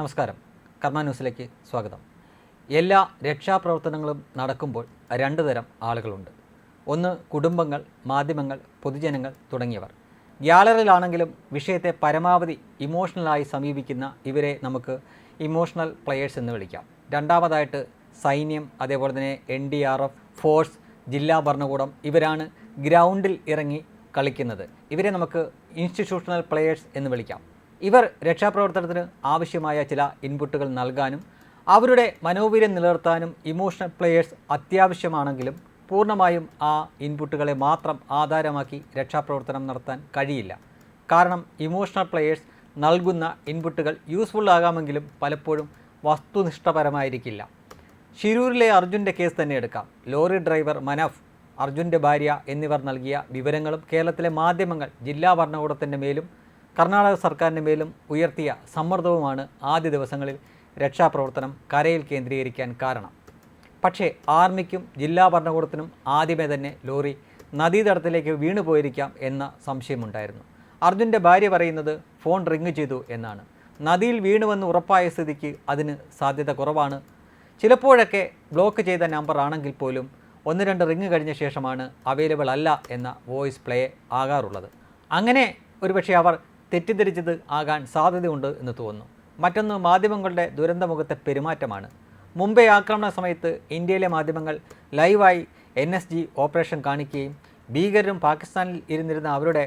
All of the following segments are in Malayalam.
നമസ്കാരം. കർമ്മ ന്യൂസിലേക്ക് സ്വാഗതം. എല്ലാ രക്ഷാപ്രവർത്തനങ്ങളും നടക്കുമ്പോൾ രണ്ട് തരം ആളുകളുണ്ട്. ഒന്ന് കുടുംബങ്ങൾ മാധ്യമങ്ങൾ പൊതുജനങ്ങൾ തുടങ്ങിയവർ. ഗ്യാലറിയിലാണെങ്കിലും വിഷയത്തെ പരമാവധി ഇമോഷണലായി സമീപിക്കുന്ന ഇവരെ നമുക്ക് ഇമോഷണൽ പ്ലെയേഴ്സ് എന്ന് വിളിക്കാം. രണ്ടാമതായിട്ട് സൈന്യം അതേപോലെ തന്നെ N D R F force ജില്ലാ ഭരണകൂടം ഇവരാണ് ഗ്രൗണ്ടിൽ ഇറങ്ങി കളിക്കുന്നത്. ഇവരെ നമുക്ക് ഇൻസ്റ്റിറ്റ്യൂഷണൽ പ്ലെയേഴ്സ് എന്ന് വിളിക്കാം. ഇവർ രക്ഷാപ്രവർത്തനത്തിന് ആവശ്യമായ ചില ഇൻപുട്ടുകൾ നൽകാനും അവരുടെ മനോവീര്യം നിലനിർത്താനും ഇമോഷണൽ പ്ലെയേഴ്സ് അത്യാവശ്യമാണെങ്കിലും പൂർണമായും ആ ഇൻപുട്ടുകളെ മാത്രം ആധാരമാക്കി രക്ഷാപ്രവർത്തനം നടത്താൻ കഴിയില്ല. കാരണം ഇമോഷണൽ പ്ലെയേഴ്സ് നൽകുന്ന ഇൻപുട്ടുകൾ യൂസ്ഫുൾ ആകാമെങ്കിലും പലപ്പോഴും വസ്തുനിഷ്ഠപരമായിരിക്കില്ല. ഷിരൂരിലെ അർജുന്റെ കേസ് തന്നെ എടുക്കാം. ലോറി ഡ്രൈവർ മനഫ് അർജുന്റെ ഭാര്യ എന്നിവർ നൽകിയ വിവരങ്ങളും കേരളത്തിലെ മാധ്യമങ്ങൾ ജില്ലാ ഭരണകൂടത്തിന്റെ മേലും കർണാടക സർക്കാരിന്റെ മേലും ഉയർത്തിയ സമ്മർദ്ദവുമാണ് ആദ്യ ദിവസങ്ങളിൽ രക്ഷാപ്രവർത്തനം കരയിൽ കേന്ദ്രീകരിക്കാൻ കാരണം. പക്ഷേ ആർമിക്കും ജില്ലാ ഭരണകൂടത്തിനും ആദ്യമേ തന്നെ ലോറി നദീതടത്തിലേക്ക് വീണു പോയിരിക്കാം എന്ന സംശയമുണ്ടായിരുന്നു. അർജുന്റെ ഭാര്യ പറയുന്നത് ഫോൺ റിങ് ചെയ്തു എന്നാണ്. നദിയിൽ വീണുവെന്ന് ഉറപ്പായ സ്ഥിതിക്ക് അതിന് സാധ്യത കുറവാണ്. ചിലപ്പോഴൊക്കെ ബ്ലോക്ക് ചെയ്ത നമ്പർ ആണെങ്കിൽ പോലും ഒന്ന് രണ്ട് റിങ് കഴിഞ്ഞ ശേഷമാണ് അവൈലബിൾ അല്ല എന്ന വോയിസ് പ്ലേ ആകാറുള്ളത്. അങ്ങനെ ഒരുപക്ഷെ അവർ തെറ്റിദ്ധരിച്ചത് ആകാൻ സാധ്യതയുണ്ട് എന്ന് തോന്നുന്നു. മറ്റൊന്ന് മാധ്യമങ്ങളുടെ ദുരന്തമുഖത്തെ പെരുമാറ്റമാണ്. മുംബൈ ആക്രമണ സമയത്ത് ഇന്ത്യയിലെ മാധ്യമങ്ങൾ ലൈവായി എൻ എസ് ജി ഓപ്പറേഷൻ കാണിക്കുകയും ഭീകരരും പാകിസ്ഥാനിൽ ഇരുന്നിരുന്ന അവരുടെ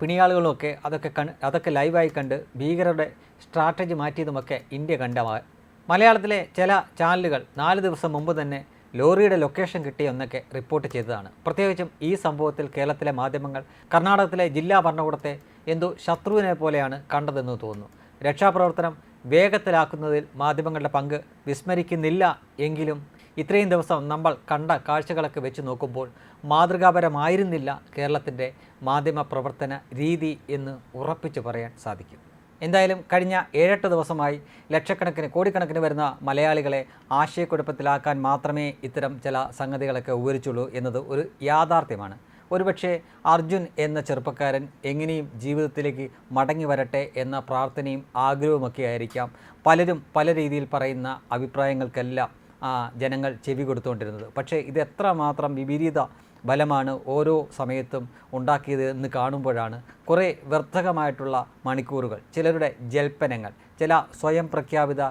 പിണിയാളുകളുമൊക്കെ അതൊക്കെ അതൊക്കെ ലൈവായി കണ്ട് ഭീകരരുടെ സ്ട്രാറ്റജി മാറ്റിയതുമൊക്കെ ഇന്ത്യ കണ്ട മലയാളത്തിലെ ചില ചാനലുകൾ നാല് ദിവസം മുമ്പ് തന്നെ ലോറിയുടെ ലൊക്കേഷൻ കിട്ടിയെന്നൊക്കെ റിപ്പോർട്ട് ചെയ്തതാണ്. പ്രത്യേകിച്ചും ഈ സംഭവത്തിൽ കേരളത്തിലെ മാധ്യമങ്ങൾ കർണാടകത്തിലെ ജില്ലാ ഭരണകൂടത്തെ എന്തോ ശത്രുവിനെ പോലെയാണ് കണ്ടതെന്ന് തോന്നുന്നു. രക്ഷാപ്രവർത്തനം വേഗത്തിലാക്കുന്നതിൽ മാധ്യമങ്ങളുടെ പങ്ക് വിസ്മരിക്കുന്നില്ല എങ്കിലും ഇത്രയും ദിവസം നമ്മൾ കണ്ട കാഴ്ചകളൊക്കെ വെച്ച് നോക്കുമ്പോൾ മാതൃകാപരമായിരുന്നില്ല കേരളത്തിന്റെ മാധ്യമ പ്രവർത്തന രീതി എന്ന് ഉറപ്പിച്ച് പറയാൻ സാധിക്കും. എന്തായാലും കഴിഞ്ഞ ഏഴെട്ട് ദിവസമായി ലക്ഷക്കണക്കിന് കോടിക്കണക്കിന് വരുന്ന മലയാളികളെ ആശയക്കുഴപ്പത്തിലാക്കാൻ മാത്രമേ ഇത്തരം ചില സംഗതികളൊക്കെ ഉപകരിച്ചുള്ളൂ എന്നത് ഒരു യാഥാർത്ഥ്യമാണ്. ഒരുപക്ഷെ അർജുൻ എന്ന ചെറുപ്പക്കാരൻ എങ്ങനെയും ജീവിതത്തിലേക്ക് മടങ്ങി വരട്ടെ എന്ന പ്രാർത്ഥനയും ആഗ്രഹവുമൊക്കെ ആയിരിക്കാം. പലരും പല രീതിയിൽ പറയുന്ന അഭിപ്രായങ്ങൾക്കെല്ലാം ജനങ്ങൾ ചെവി കൊടുത്തുകൊണ്ടിരുന്നത്. പക്ഷേ ഇത് എത്രമാത്രം വിപരീത ബലമാണ് ഓരോ സമയത്തും ഉണ്ടാക്കിയത് എന്ന് കാണുമ്പോഴാണ് കുറേ വ്യർത്ഥകമായിട്ടുള്ള മണിക്കൂറുകൾ ചിലരുടെ ജൽപ്പനങ്ങൾ ചില സ്വയം പ്രഖ്യാപിത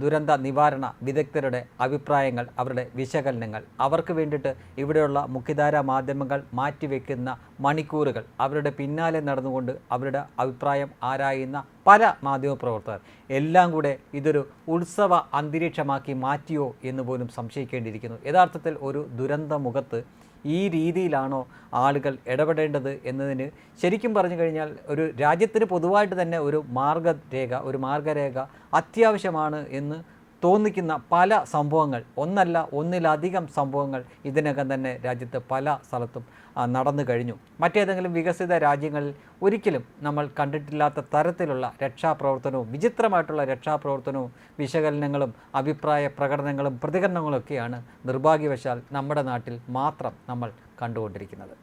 ദുരന്ത നിവാരണ വിദഗ്ധരുടെ അഭിപ്രായങ്ങൾ അവരുടെ വിശകലനങ്ങൾ. അവർക്ക് വേണ്ടിയിട്ട് ഇവിടെയുള്ള മുഖ്യധാര മാധ്യമങ്ങൾ മാറ്റിവെക്കുന്ന മണിക്കൂറുകൾ അവരുടെ പിന്നാലെ നടന്നുകൊണ്ട് അവരുടെ അഭിപ്രായം ആരായുന്ന പല മാധ്യമപ്രവർത്തകർ. എല്ലാം കൂടെ ഇതൊരു ഉത്സവ അന്തരീക്ഷമാക്കി മാറ്റിയോ എന്ന് പോലും സംശയിക്കേണ്ടിയിരിക്കുന്നു. യഥാർത്ഥത്തിൽ ഒരു ദുരന്ത മുഖത്ത് ഈ രീതിയിലാണോ ആളുകൾ ഇടപെടേണ്ടത് എന്നതിന് ശരിക്കും പറഞ്ഞു കഴിഞ്ഞാൽ ഒരു രാജ്യത്തിന് പൊതുവായിട്ട് തന്നെ ഒരു മാർഗരേഖ ഒരു മാർഗരേഖ അത്യാവശ്യമാണ് എന്ന് തോന്നിക്കുന്ന പല സംഭവങ്ങൾ ഒന്നല്ല ഒന്നിലധികം സംഭവങ്ങൾ ഇതിനകം തന്നെ രാജ്യത്ത് പല സ്ഥലത്തും നടന്നു കഴിഞ്ഞു. മറ്റേതെങ്കിലും വികസിത രാജ്യങ്ങളിൽ ഒരിക്കലും നമ്മൾ കണ്ടിട്ടില്ലാത്ത തരത്തിലുള്ള രക്ഷാപ്രവർത്തനവും വിചിത്രമായിട്ടുള്ള രക്ഷാപ്രവർത്തനവും വിശകലനങ്ങളും അഭിപ്രായ പ്രകടനങ്ങളും പ്രതികരണങ്ങളൊക്കെയാണ് നിർഭാഗ്യവശാൽ നമ്മുടെ നാട്ടിൽ മാത്രം നമ്മൾ കണ്ടുകൊണ്ടിരിക്കുന്നത്.